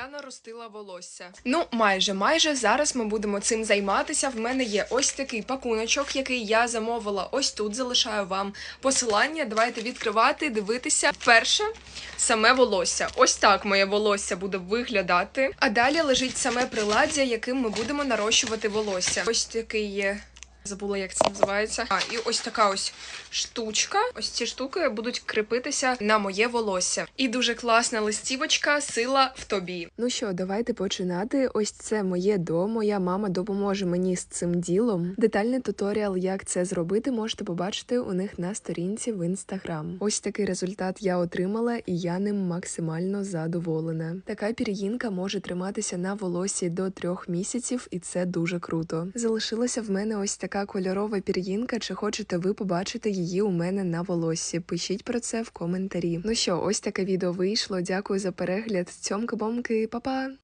Я наростила волосся. Ну, майже, майже зараз ми будемо цим займатися. В мене є ось такий пакуночок, який я замовила ось тут. Залишаю вам посилання. Давайте відкривати, дивитися. Перше саме волосся. Ось так моє волосся буде виглядати. А далі лежить саме приладдя, яким ми будемо нарощувати волосся. Ось такий є. Забула, як це називається. А, і ось така ось штучка. Ось ці штуки будуть кріпитися на моє волосся. І дуже класна листівочка Сила в тобі. Ну що, давайте починати. Ось це моє до. Моя мама допоможе мені з цим ділом. Детальний туторіал, як це зробити, можете побачити у них на сторінці в інстаграм. Ось такий результат я отримала, і я ним максимально задоволена. Така пір'їнка може триматися на волосі до трьох місяців, і це дуже круто. Залишилася в мене ось така кольорова пір'їнка. Чи хочете ви побачити її у мене на волоссі? Пишіть про це в коментарі. Ну що, ось таке відео вийшло. Дякую за перегляд. Цьомки-бомки, па-па!